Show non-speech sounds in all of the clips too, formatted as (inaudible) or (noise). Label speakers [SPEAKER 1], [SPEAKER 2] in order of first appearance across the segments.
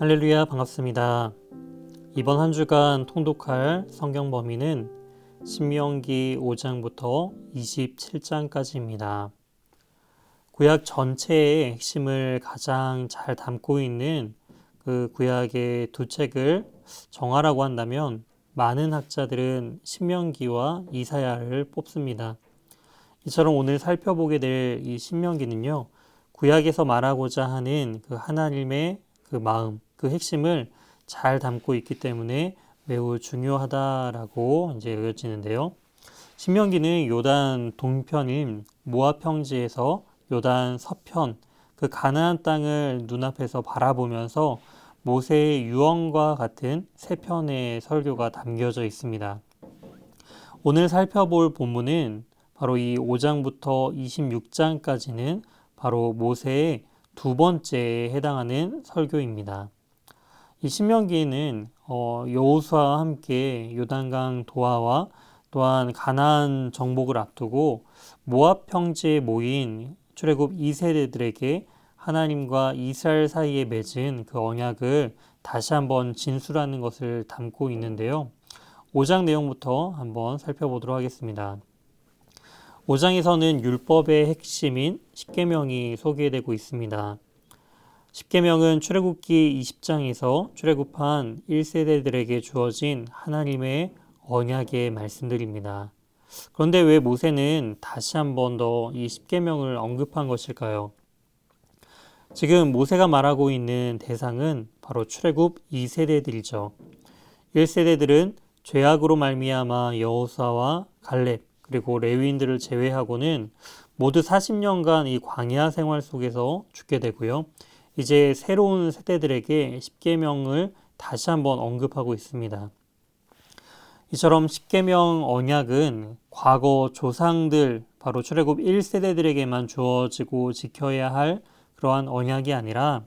[SPEAKER 1] 할렐루야 반갑습니다. 이번 한 주간 통독할 성경 범위는 신명기 5장부터 27장까지입니다. 구약 전체의 핵심을 가장 잘 담고 있는 그 구약의 두 책을 정하라고 한다면 많은 학자들은 신명기와 이사야를 뽑습니다. 이처럼 오늘 살펴보게 될 이 신명기는요, 구약에서 말하고자 하는 그 하나님의 그 마음, 그 핵심을 잘 담고 있기 때문에 매우 중요하다라고 이제 여겨지는데요. 신명기는 요단 동편인 모압 평지에서 요단 서편 그 가나안 땅을 눈앞에서 바라보면서 모세의 유언과 같은 세 편의 설교가 담겨져 있습니다. 오늘 살펴볼 본문은 바로 이 5장부터 26장까지는 바로 모세의 두 번째에 해당하는 설교입니다. 이 신명기는 어, 여호수아와 함께 요단강 도하와 또한 가나안 정복을 앞두고 모압 평지에 모인 출애굽 2세대들에게 하나님과 이스라엘 사이에 맺은 그 언약을 다시 한번 진술하는 것을 담고 있는데요. 5장 내용부터 한번 살펴보도록 하겠습니다. 5장에서는 율법의 핵심인 십계명이 소개되고 있습니다. 십계명은 출애굽기 20장에서 출애굽한 1세대들에게 주어진 하나님의 언약의 말씀들입니다. 그런데 왜 모세는 다시 한 번 더 이 십계명을 언급한 것일까요? 지금 모세가 말하고 있는 대상은 바로 출애굽 2세대들이죠. 1세대들은 죄악으로 말미암아 여호수아와 갈렙 그리고 레위인들을 제외하고는 모두 40년간 이 광야 생활 속에서 죽게 되고요. 이제 새로운 세대들에게 십계명을 다시 한번 언급하고 있습니다. 이처럼 십계명 언약은 과거 조상들 바로 출애굽 1세대들에게만 주어지고 지켜야 할 그러한 언약이 아니라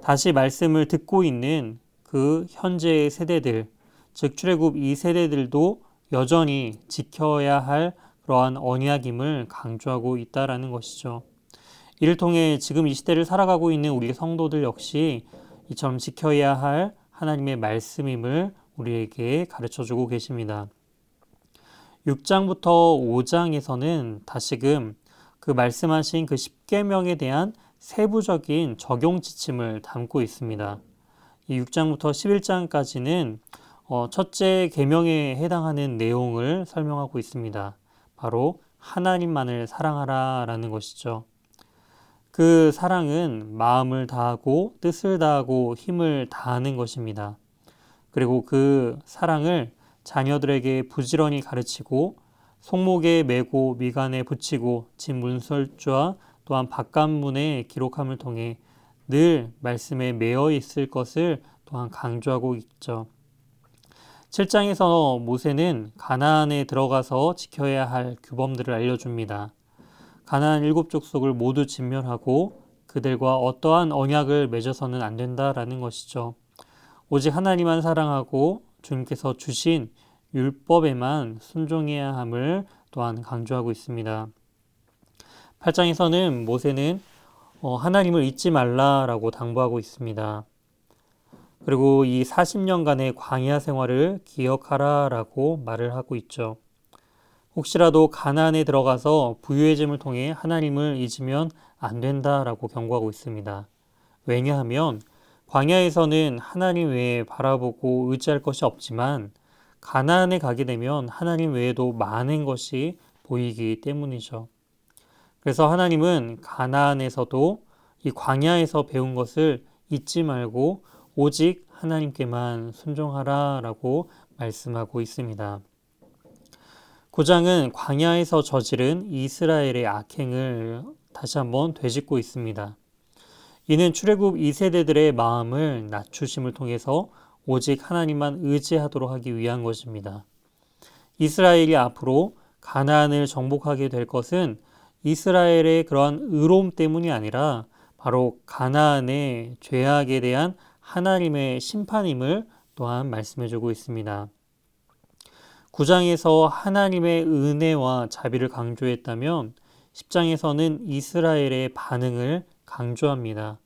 [SPEAKER 1] 다시 말씀을 듣고 있는 그 현재의 세대들 즉 출애굽 2세대들도 여전히 지켜야 할 그러한 언약임을 강조하고 있다라는 것이죠. 이를 통해 지금 이 시대를 살아가고 있는 우리 성도들 역시 이처럼 지켜야 할 하나님의 말씀임을 우리에게 가르쳐 주고 계십니다. 6장부터 5장에서는 다시금 그 말씀하신 그 10계명에 대한 세부적인 적용 지침을 담고 있습니다. 이 6장부터 11장까지는 어, 첫째 계명에 해당하는 내용을 설명하고 있습니다. 바로 하나님만을 사랑하라라는 것이죠. 그 사랑은 마음을 다하고 뜻을 다하고 힘을 다하는 것입니다. 그리고 그 사랑을 자녀들에게 부지런히 가르치고 손목에 메고 미간에 붙이고 집 문설주와 또한 바깥문에 기록함을 통해 늘 말씀에 매어 있을 것을 또한 강조하고 있죠. 7장에서 모세는 가나안에 들어가서 지켜야 할 규범들을 알려줍니다. 가나안 일곱 족속을 모두 진멸하고 그들과 어떠한 언약을 맺어서는 안 된다라는 것이죠. 오직 하나님만 사랑하고 주님께서 주신 율법에만 순종해야 함을 또한 강조하고 있습니다. 8장에서는 모세는 어, 하나님을 잊지 말라라고 당부하고 있습니다. 그리고 이 40년간의 광야 생활을 기억하라라고 말을 하고 있죠. 혹시라도 가나안에 들어가서 부유해짐을 통해 하나님을 잊으면 안 된다라고 경고하고 있습니다. 왜냐하면 광야에서는 하나님 외에 바라보고 의지할 것이 없지만 가나안에 가게 되면 하나님 외에도 많은 것이 보이기 때문이죠. 그래서 하나님은 가나안에서도 이 광야에서 배운 것을 잊지 말고 오직 하나님께만 순종하라라고 말씀하고 있습니다. 9장은 광야에서 저지른 이스라엘의 악행을 다시 한번 되짚고 있습니다. 이는 출애굽 2세대들의 마음을 낮추심을 통해서 오직 하나님만 의지하도록 하기 위한 것입니다. 이스라엘이 앞으로 가나안을 정복하게 될 것은 이스라엘의 그러한 의로움 때문이 아니라 바로 가나안의 죄악에 대한 하나님의 심판임을 또한 말씀해 주고 있습니다. 9장에서 하나님의 은혜와 자비를 강조했다면 10장에서는 이스라엘의 반응을 강조합니다.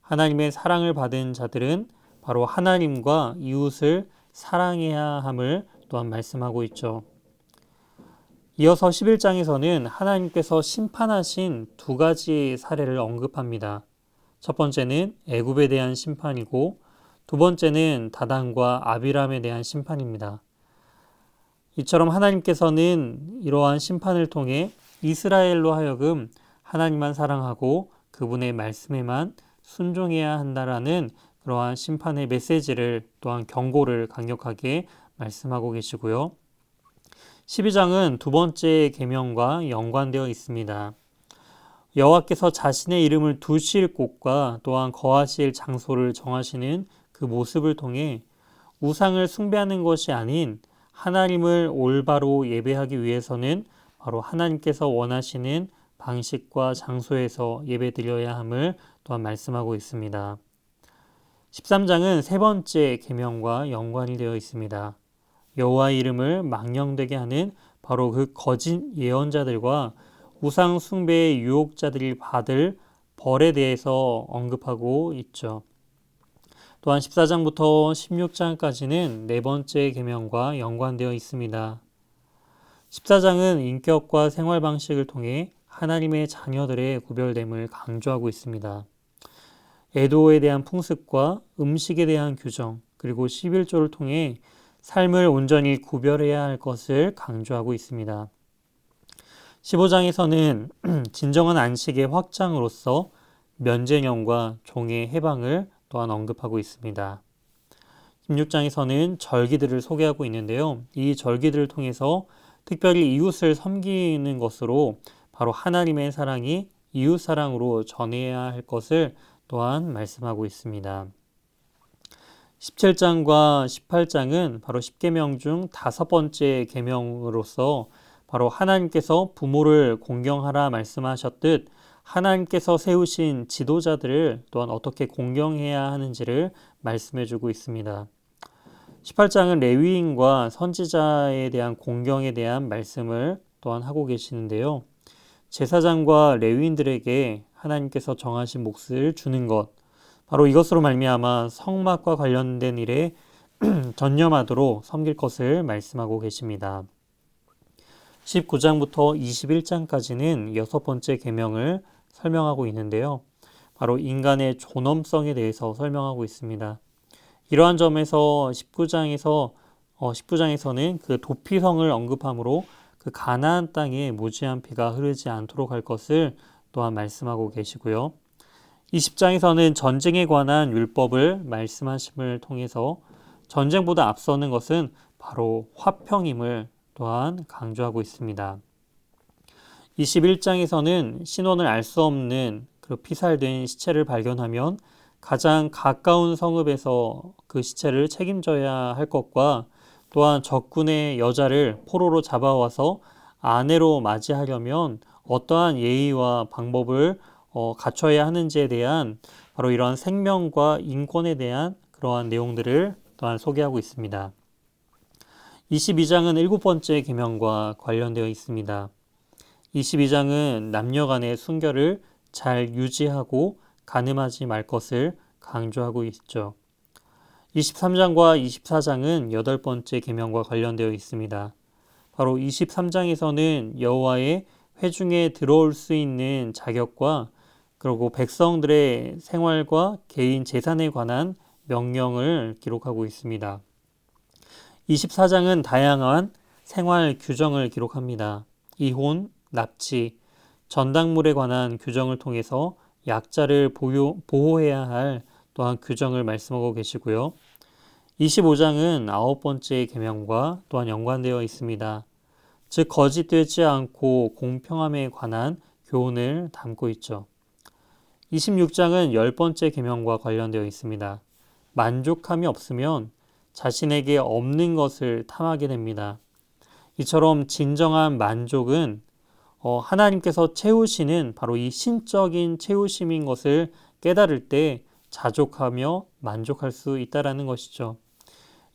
[SPEAKER 1] 하나님의 사랑을 받은 자들은 바로 하나님과 이웃을 사랑해야 함을 또한 말씀하고 있죠. 이어서 11장에서는 하나님께서 심판하신 두 가지 사례를 언급합니다. 첫 번째는 애굽에 대한 심판이고 두 번째는 다단과 아비람에 대한 심판입니다. 이처럼 하나님께서는 이러한 심판을 통해 이스라엘로 하여금 하나님만 사랑하고 그분의 말씀에만 순종해야 한다라는 그러한 심판의 메시지를 또한 경고를 강력하게 말씀하고 계시고요. 12장은 두 번째 계명과 연관되어 있습니다. 여호와께서 자신의 이름을 두실 곳과 또한 거하실 장소를 정하시는 그 모습을 통해 우상을 숭배하는 것이 아닌 하나님을 올바로 예배하기 위해서는 바로 하나님께서 원하시는 방식과 장소에서 예배드려야 함을 또한 말씀하고 있습니다. 13장은 세 번째 계명과 연관이 되어 있습니다. 여호와 이름을 망령되게 하는 바로 그 거짓 예언자들과 우상 숭배의 유혹자들이 받을 벌에 대해서 언급하고 있죠. 또한 14장부터 16장까지는 네 번째 계명과 연관되어 있습니다. 14장은 인격과 생활 방식을 통해 하나님의 자녀들의 구별됨을 강조하고 있습니다. 애도에 대한 풍습과 음식에 대한 규정, 그리고 11조를 통해 삶을 온전히 구별해야 할 것을 강조하고 있습니다. 15장에서는 (clears throat) 진정한 안식의 확장으로서 면제념과 종의 해방을 또한 언급하고 있습니다. 16장에서는 절기들을 소개하고 있는데요. 이 절기들을 통해서 특별히 이웃을 섬기는 것으로 바로 하나님의 사랑이 이웃 사랑으로 전해야 할 것을 또한 말씀하고 있습니다. 17장과 18장은 바로 10계명 중 다섯 번째 계명으로서 바로 하나님께서 부모를 공경하라 말씀하셨듯 하나님께서 세우신 지도자들을 또한 어떻게 공경해야 하는지를 말씀해 주고 있습니다. 18장은 레위인과 선지자에 대한 공경에 대한 말씀을 또한 하고 계시는데요. 제사장과 레위인들에게 하나님께서 정하신 몫을 주는 것 바로 이것으로 말미암아 성막과 관련된 일에 (clears throat) 전념하도록 섬길 것을 말씀하고 계십니다. 19장부터 21장까지는 여섯 번째 계명을 설명하고 있는데요. 바로 인간의 존엄성에 대해서 설명하고 있습니다. 이러한 점에서 19장에서 어, 19장에서는 그 도피성을 언급함으로 그 가나안 땅에 무지한 피가 흐르지 않도록 할 것을 또한 말씀하고 계시고요. 20장에서는 전쟁에 관한 율법을 말씀하심을 통해서 전쟁보다 앞서는 것은 바로 화평임을 또한 강조하고 있습니다. 21장에서는 신원을 알 수 없는 그 피살된 시체를 발견하면 가장 가까운 성읍에서 그 시체를 책임져야 할 것과 또한 적군의 여자를 포로로 잡아와서 아내로 맞이하려면 어떠한 예의와 방법을 어, 갖춰야 하는지에 대한 바로 이러한 생명과 인권에 대한 그러한 내용들을 또한 소개하고 있습니다. 22장은 일곱 번째 계명과 관련되어 있습니다. 22장은 남녀 간의 순결을 잘 유지하고 가늠하지 말 것을 강조하고 있죠. 23장과 24장은 여덟 번째 계명과 관련되어 있습니다. 바로 23장에서는 여호와의 회중에 들어올 수 있는 자격과 그리고 백성들의 생활과 개인 재산에 관한 명령을 기록하고 있습니다. 24장은 다양한 생활 규정을 기록합니다. 이혼, 납치, 전당물에 관한 규정을 통해서 약자를 보호, 보호해야 할 또한 규정을 말씀하고 계시고요. 25장은 아홉 번째 계명과 또한 연관되어 있습니다. 즉 거짓되지 않고 공평함에 관한 교훈을 담고 있죠. 26장은 열 번째 계명과 관련되어 있습니다. 만족함이 없으면 자신에게 없는 것을 탐하게 됩니다. 이처럼 진정한 만족은 어, 하나님께서 채우시는 바로 이 신적인 채우심인 것을 깨달을 때 자족하며 만족할 수 있다라는 것이죠.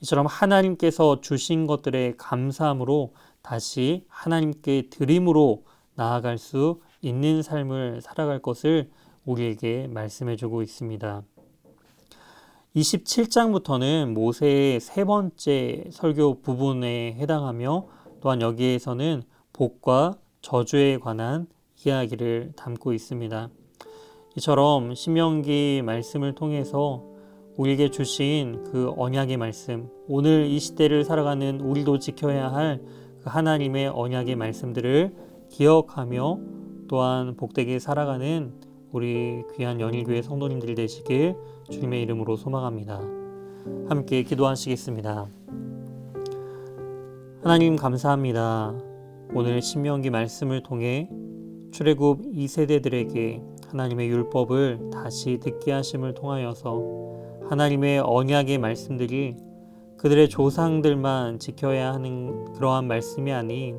[SPEAKER 1] 이처럼 하나님께서 주신 것들의 감사함으로 다시 하나님께 드림으로 나아갈 수 있는 삶을 살아갈 것을 우리에게 말씀해 주고 있습니다. 27장부터는 모세의 세 번째 설교 부분에 해당하며 또한 여기에서는 복과 저주에 관한 이야기를 담고 있습니다. 이처럼 신명기 말씀을 통해서 우리에게 주신 그 언약의 말씀, 오늘 이 시대를 살아가는 우리도 지켜야 할 그 하나님의 언약의 말씀들을 기억하며 또한 복되게 살아가는 우리 귀한 연일교회 성도님들 되시길 주님의 이름으로 소망합니다. 함께 기도하시겠습니다. 하나님 감사합니다. 오늘 신명기 말씀을 통해 출애굽 2세대들에게 하나님의 율법을 다시 듣게 하심을 통하여서 하나님의 언약의 말씀들이 그들의 조상들만 지켜야 하는 그러한 말씀이 아닌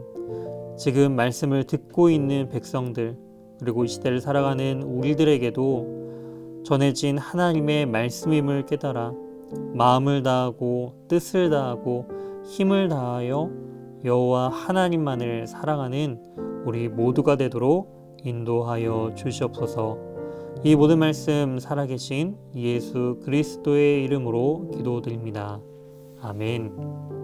[SPEAKER 1] 지금 말씀을 듣고 있는 백성들 그리고 이 시대를 살아가는 우리들에게도 전해진 하나님의 말씀임을 깨달아 마음을 다하고 뜻을 다하고 힘을 다하여 여호와 하나님만을 사랑하는 우리 모두가 되도록 인도하여 주시옵소서. 이 모든 말씀 살아계신 예수 그리스도의 이름으로 기도드립니다. 아멘.